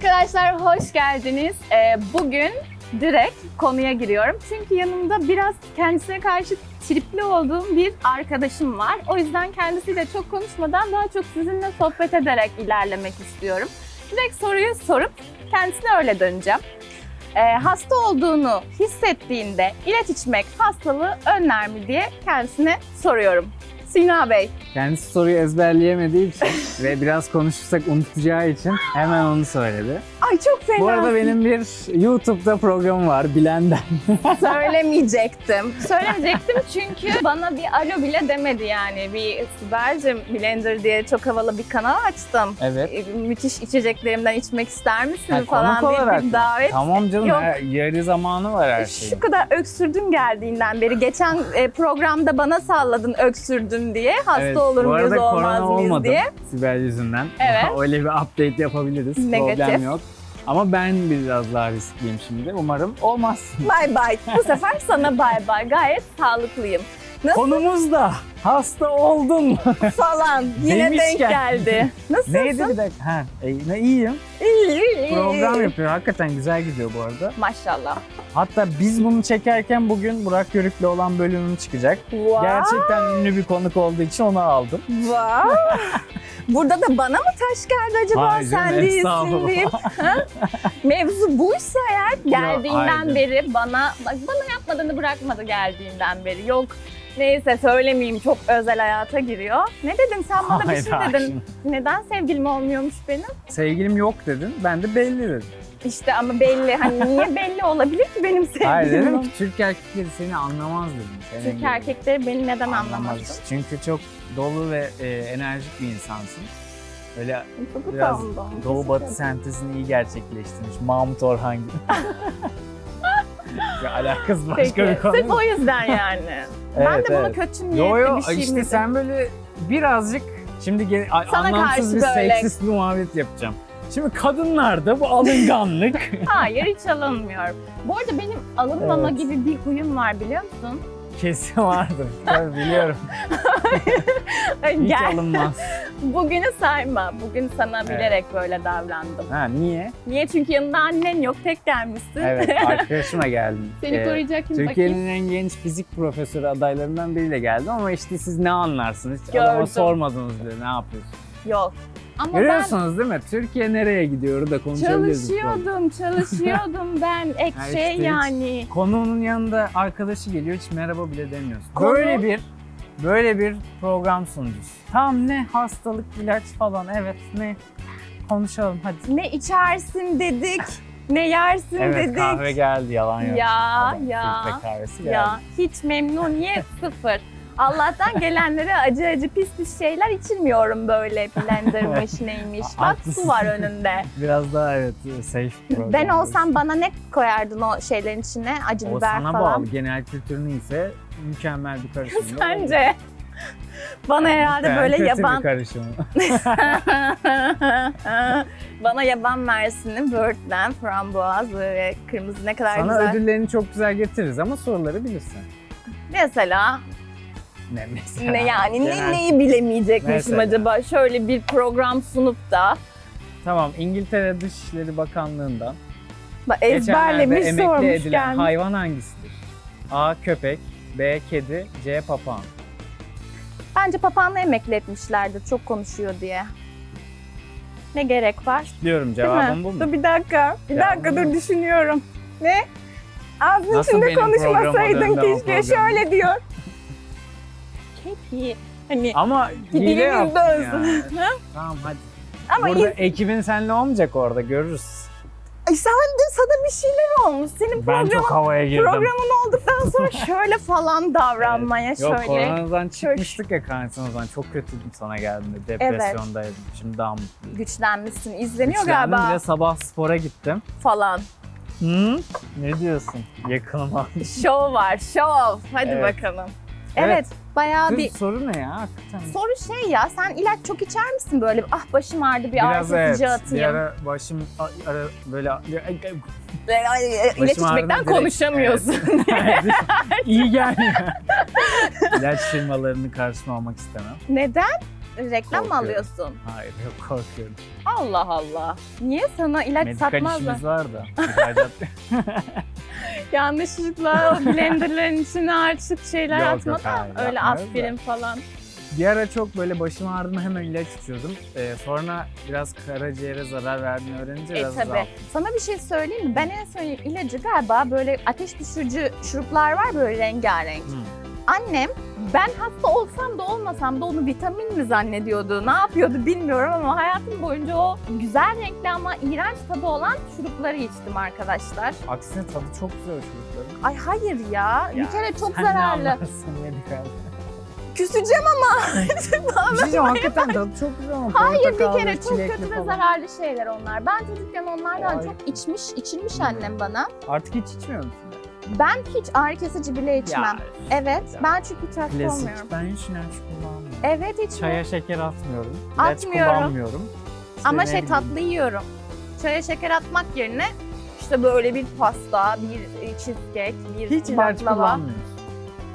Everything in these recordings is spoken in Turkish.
Arkadaşlar hoş geldiniz. Ee, bugün direkt konuya giriyorum. Çünkü yanımda biraz kendisine karşı tripli olduğum bir arkadaşım var. O yüzden kendisiyle çok konuşmadan daha çok sizinle sohbet ederek ilerlemek istiyorum. Direkt soruyu sorup kendisine öyle döneceğim. Ee, hasta olduğunu hissettiğinde ilaç içmek hastalığı önler mi diye kendisine soruyorum. Sina Bey, Kendisi soruyu ezberleyemediği için ve biraz konuşursak unutacağı için hemen onu söyledi. Ay çok fena. Bu arada benim bir YouTube'da programım var Bilenden. Söylemeyecektim. Söylemeyecektim çünkü bana bir alo bile demedi yani. Bir Sibel'cim Blender diye çok havalı bir kanal açtım. Evet. E, Müthiş içeceklerimden içmek ister misin Ha, falan diye bir davet. Tamam canım Yok. her- yarı zamanı var her şeyin. Şu kadar öksürdüm geldiğinden beri. Geçen e, programda bana salladın öksürdüm diye. Hasta Evet, olur muyuz olmaz korona mıyız olmadım diye. Sibel yüzünden. Evet. Öyle bir update yapabiliriz. Negatif. Problem yok. Ama ben biraz daha riskliyim şimdi. Umarım olmaz. Bay bay. Bu sefer sana bay bay. Gayet sağlıklıyım. Nasıl Konumuz da hasta oldun mu? falan. Yine denk Demişken. geldi. Nasılsın? Neydi bir dakika? Ha, e, ne iyiyim. İyi, iyi, iyi. Program yapıyor. Hakikaten güzel gidiyor bu arada. Maşallah. Hatta biz bunu çekerken bugün Burak Yörük'le olan bölümüm çıkacak. Wow. Gerçekten ünlü bir konuk olduğu için onu aldım. Wow. Burada da bana mı taş geldi acaba canım, sen değilsin estağfurullah. deyip. Mevzu buysa eğer geldiğinden hayır. beri bana bak bana yapmadığını bırakmadı geldiğinden beri. Yok neyse söylemeyeyim çok özel hayata giriyor. Ne dedin sen bana bir şey Hayda, dedin. Neden sevgilim olmuyormuş benim? Sevgilim yok dedin. Ben de belli dedim. İşte ama belli. Hani niye belli olabilir ki benim sevgilim? Hayır dedim ol- ki Türk erkekleri seni anlamaz dedim. Senin Türk gibi. erkekleri beni neden anlamaz? Çünkü çok dolu ve e, enerjik bir insansın. Öyle Çok biraz utandım. doğu batı sentezini iyi gerçekleştirmiş. Mahmut Orhan gibi. ya alakası başka Peki. bir konu. Sırf o yüzden yani. ben Evet, de bunu evet. kötü niyetli Yo yo bir şey işte mi sen böyle birazcık şimdi ge- a- Sana anlamsız bir böyle. seksist bir muhabbet yapacağım. Şimdi kadınlarda bu alınganlık Hayır hiç alınmıyorum. Bu arada benim alınmama Evet. gibi bir huyum var biliyor musun? Kesin vardır. Tabii biliyorum. Hiç Gel alınmaz. bugünü sayma. Bugün sana bilerek böyle davrandım. Ha niye? Niye? Çünkü yanında annen yok tek gelmişsin. Evet arkadaşıma geldim. Seni Ee, koruyacak kim Türkiye'nin bakayım? en genç fizik profesörü adaylarından biriyle geldim ama işte siz ne anlarsınız? Hiç adama Gördüm. sormadınız bile ne yapıyorsun? Yok. Ama Görüyorsunuz değil mi? Türkiye nereye gidiyor da ben konuşabiliriz. bu çalışıyordum, çalışıyordum ben. Ek Ha şey hiç- yani. Konuğunun yanında arkadaşı geliyor hiç merhaba bile demiyorsun. Konu- Böyle bir böyle bir program sunucusu. Tam ne hastalık ilaç falan evet ne konuşalım hadi. Ne içersin dedik, ne yersin Evet dedik. kahve geldi yalan yok. Ya, Adam, ya, filtre kahvesi geldi. Ya hiç memnuniyet sıfır. Allah'tan gelenlere acı acı pis pis şeyler içirmiyorum böyle blendermış neymiş. Bak su var önünde. Biraz daha evet safe program. Ben olsam bana ne koyardın o şeylerin içine? Acı o biber sana falan. bağlı. Genel kültürün ise mükemmel bir karışım. Sence? Bana herhalde Yani böyle kötü yaban bana yaban mersini, böğürtlen, frambuaz ve kırmızı ne kadar Sana güzel. ödüllerini çok güzel getiririz ama soruları bilirsin. Mesela Ne mesela? ne yani ne, Genel- neyi bilemeyecekmişim Mesela. acaba? Şöyle bir program sunup da Tamam İngiltere Dışişleri Bakanlığı'ndan bak, ezberlemiş emekli sormuş edilen gelmiş. hayvan hangisidir? A. Köpek B. Kedi C. Papağan Bence papağanı emekli etmişlerdir çok konuşuyor diye. Ne gerek var? Diyorum cevabım bu mu? Dur bir dakika. Bir Cevabım dakika dur düşünüyorum. Ne? Ağzının Nasıl içinde konuşmasaydın keşke. Şöyle diyor. Keki. Hani Ama hile Dilimiz yaptın yani. tamam hadi. ama Burada iz- ekibin seninle olmayacak orada görürüz. Ay sen de sana bir şeyler olmuş. Senin Ben programın, çok havaya girdim. programın olduktan sonra şöyle falan davranmaya Yok şöyle. koronadan çıkmıştık ya karantina o zaman. Çok kötüydüm sana geldiğimde. Depresyondaydım. Şimdi daha mutluyum. Güçlenmişsin. İzleniyor Güçlendim galiba bile sabah spora gittim. falan. Hı? Ne diyorsun? Yakınıma. Şov var, şov. Hadi Evet. bakalım. Evet, Evet. bayağı Dur, bir soru ne ya hakikaten? soru şey ya. Sen ilaç çok içer misin böyle? Ah başım ağrıdı bir Biraz ağrı evet. kesici Bir atayım. ara başım ara böyle ay, ilaç Başım içmekten konuşamıyorsun. iyi gelmiyor. İlaç firmalarını karşıma almak istemem. Neden? reklam mı alıyorsun? Hayır yok korkuyorum. Allah Allah. Niye sana ilaç Medikal satmazlar? işimiz var da. Yanlışlıkla blenderların içine artık şeyler Yok, yok, atmadan hayır, öyle aspirin falan. bir ara çok böyle başım ağrıdığında hemen ilaç içiyordum. Ee, sonra biraz karaciğere zarar verdiğini öğrenince E biraz tabi. azalttım. Sana bir şey söyleyeyim mi? Ben en son ilacı galiba böyle ateş düşürücü şuruplar var böyle rengarenk. Hmm. Annem ben hasta olsam da olmasam da onu vitamin mi zannediyordu, ne yapıyordu bilmiyorum ama hayatım boyunca o güzel renkli ama iğrenç tadı olan şurupları içtim arkadaşlar. Aksine tadı çok güzel o çocukların. Ay hayır ya, bir Ya, kere çok Sen ne zararlı. anlarsın medikal? Küseceğim ama. Bir şey diyeceğim hakikaten tadı çok güzel ama Hayır bir kere çok kötü ve zararlı şeyler onlar. Ben çocukken onlardan Ay. çok içmiş, içilmiş annem bana. Artık hiç içmiyor musun? Ben hiç ağrı kesici bile içmem. Evet, Ya. ben çünkü hiç hasta Klasik. olmuyorum. Ben hiç ilaç kullanmıyorum. Evet hiç mi? Çaya şeker atmıyorum. İlaç Atmıyorum. kullanmıyorum. İşte Ama şey bileyim, tatlı yiyorum. Çaya şeker atmak yerine işte böyle bir pasta, bir e, cheesecake, bir Hiç ilaç baklava. kullanmıyorum.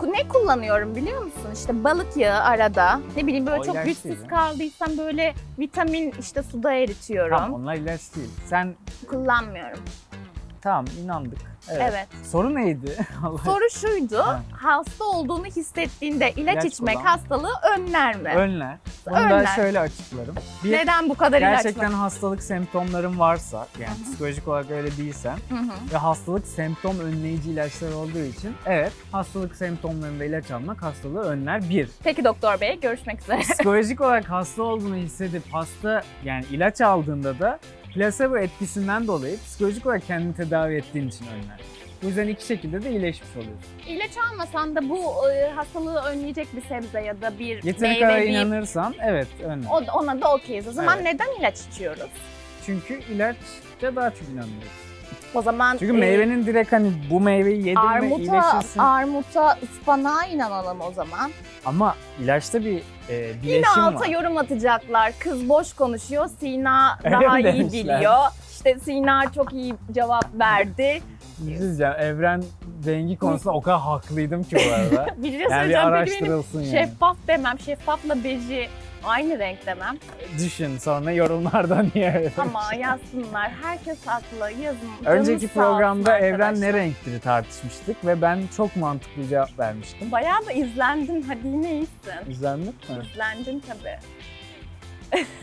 Ne kullanıyorum biliyor musun? İşte balık yağı arada. Ne bileyim böyle O çok ilaç güçsüz değil ya. kaldıysam böyle vitamin işte suda eritiyorum. Tamam onlar ilaç değil. Sen Kullanmıyorum. Tamam inandık. Evet. Evet. Soru neydi? Allah Soru şuydu. Ha. Hasta olduğunu hissettiğinde ilaç, İlaç içmek kullan. hastalığı önler mi? Önler. Bunu da Önler. şöyle açıklarım. Bir, Neden bu kadar ilaç gerçekten var? hastalık semptomların varsa, yani psikolojik olarak öyle değilsen Hı hı. ve hastalık semptom önleyici ilaçlar olduğu için evet hastalık semptomlarında ilaç almak hastalığı önler bir. Peki doktor bey görüşmek üzere. Psikolojik olarak hasta olduğunu hissedip hasta yani ilaç aldığında da plasebo etkisinden dolayı psikolojik olarak kendini tedavi ettiğin için önler. Bu yüzden iki şekilde de iyileşmiş oluyorsun. İlaç almasan da bu e, hastalığı önleyecek bir sebze ya da bir Yeteri kadar meyve bir inanırsan evet önler. o, ona da okeyiz. O zaman Evet. neden ilaç içiyoruz? Çünkü ilaçça daha çok inanıyoruz. O zaman Çünkü e, meyvenin direkt hani bu meyveyi yedin mi armuta, iyileşirsin. armuta, ıspanağa inanalım o zaman. Ama ilaçta bir e, Yine bileşim alta var. yorum atacaklar. Kız boş konuşuyor, Sina Öyle daha mi iyi demişler? biliyor. İşte Sina çok iyi cevap verdi. Bir diyeceğim, evren rengi konusunda o kadar haklıydım ki bu arada. Bir şey yani bir. Peki benim araştırılsın yani. şeffaf demem, şeffafla beji aynı renk demem. Düşün sonra yorumlardan niye Ama yazsınlar. Herkes haklı. Yazın. Önceki Canınız sağ olsun programda evren arkadaşlar. ne renktir tartışmıştık ve ben çok mantıklı cevap vermiştim. Bayağı da izlendin. Hadi yine iyisin. İzlendik mi? İzlendin tabii.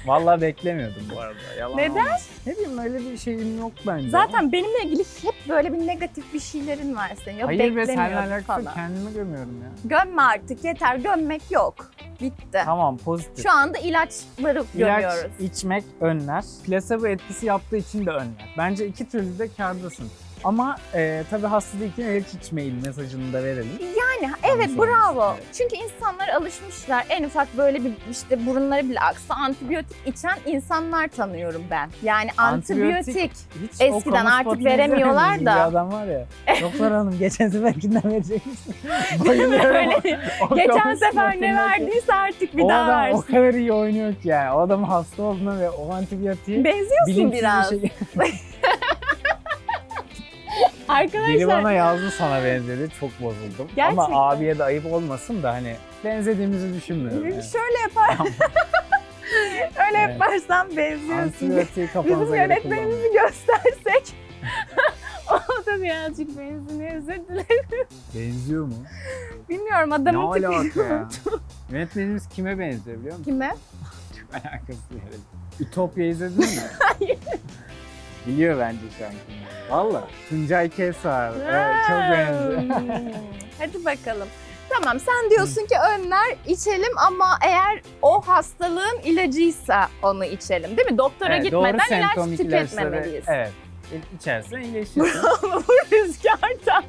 Vallahi beklemiyordum bu arada. Yalan Neden? olmasın. Ne bileyim öyle bir şeyim yok bence. Zaten benimle ilgili hep böyle bir negatif bir şeylerin var senin. Yok Hayır be seninle falan. yok. kendimi gömüyorum ya. Gömme artık yeter. Gömmek yok. Bitti. Tamam pozitif. Şu anda ilaçları İlaç gömüyoruz. içmek önler. Plasebo etkisi yaptığı için de önler. Bence iki türlü de kârdasın. Ama e, tabii hasta değilken ilaç içmeyin mesajını da verelim. Yani evet Yanlış bravo. olmasın, evet. Çünkü insanlar alışmışlar. En ufak böyle bir işte burunları bile aksa antibiyotik içen insanlar tanıyorum ben. Yani antibiyotik. Hiç Eskiden kamu artık veremiyorlar da. Bir adam var ya. Doktor hanım geçen seferkinden verecek misin? Bayılıyorum. Öyle. O Geçen kamu sefer ne spotundaki- verdiyse artık bir o daha adam o versin. kadar iyi oynuyor ki yani. O adam hasta olduğuna ve o antibiyotiği Benziyorsun bilinçsiz biraz. bir şey. Arkadaşlar Biri bana yazdı sana benzedi. Çok bozuldum. Gerçekten. Ama abiye de ayıp olmasın da hani benzediğimizi düşünmüyorum. yani. şöyle yapar. Öyle Evet. yaparsan benziyorsun. Bizim yönetmenimizi göstersek o da birazcık benzini özür dilerim. Benziyor mu? Bilmiyorum Ne adamın alaka tipi. ya? Yönetmenimiz kime benziyor biliyor musun? Kime? Çok alakası yok. Ütopya izledin mi? Hayır. Biliyor bence şu an kimi. Valla. Tuncay Kesar. Evet, çok benziyor. Hadi bakalım. Tamam sen diyorsun ki önler içelim ama eğer o hastalığın ilacıysa onu içelim değil mi? Doktora Evet, gitmeden ilaç tüketmemeliyiz. ilaçları- Evet. İçersen iyileşirsin. Bu rüzgarda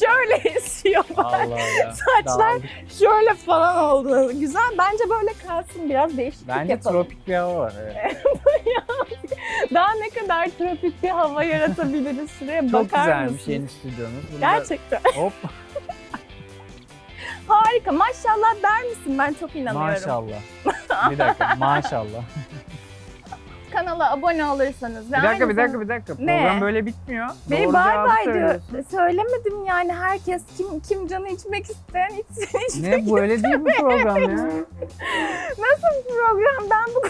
şöyle esiyor. Allah. Saçlar Dağıldık. şöyle falan oldu. Güzel. Bence böyle kalsın biraz değişiklik Bence yapalım. tropik bir hava var. Evet. Daha ne kadar tropik bir hava yaratabiliriz şuraya Çok bakar güzelmiş mısınız? yeni stüdyonuz. Bunu da- Gerçekten Hop harika. Maşallah der misin? Ben çok inanıyorum. maşallah. bir dakika maşallah. Kanala abone olursanız ve Bir dakika bir dakika zamanda- bir dakika. Ne? Program böyle bitmiyor. Doğru bay cevabı bay diyor. söylüyorsun. Söylemedim yani herkes kim kim canı içmek isteyen içsin içsin. Ne böyle değil bu program ya? Nasıl bir program? Ben bu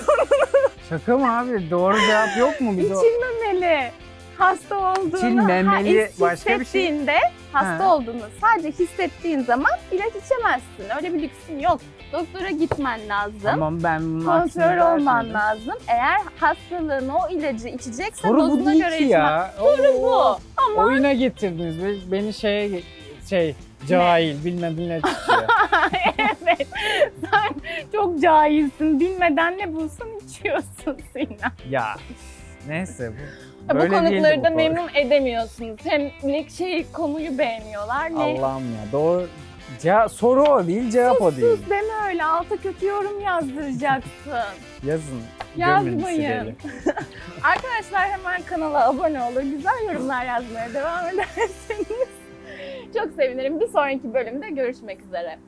Şaka mı abi? Doğru cevap yok mu? Biz o- içilmemeli. Hasta olduğunu İçilmemeli ha, his- başka bir şey. hissettiğinde hasta Ha. olduğunu sadece hissettiğin zaman ilaç içemezsin. Öyle bir lüksün yok. Doktora gitmen lazım. Tamam ben bunun Kontrol olman şeyi- lazım. Eğer hastalığın o ilacı içeceksen Soru bu dozuna değil göre ki içmen. ya. Soru Oo. bu. Ama Oyuna getirdiniz. Be- Beni şeye şey cahil bilmedin ne çıkıyor. evet. Sen çok cahilsin. Bilmeden ne bulsun içiyorsun Sinan. ya neyse bu. bu Böyle değildi konukları bu da program. memnun edemiyorsunuz. Hem ne şey konuyu beğeniyorlar ne Allah'ım ya doğru. Ce- soru o değil cevap o değil. Sus deme öyle alta kötü yorum yazdıracaksın. Yazın. Yazmayın. gömün. Arkadaşlar hemen kanala abone olur. Güzel yorumlar yazmaya devam ederseniz çok sevinirim. Bir sonraki bölümde görüşmek üzere.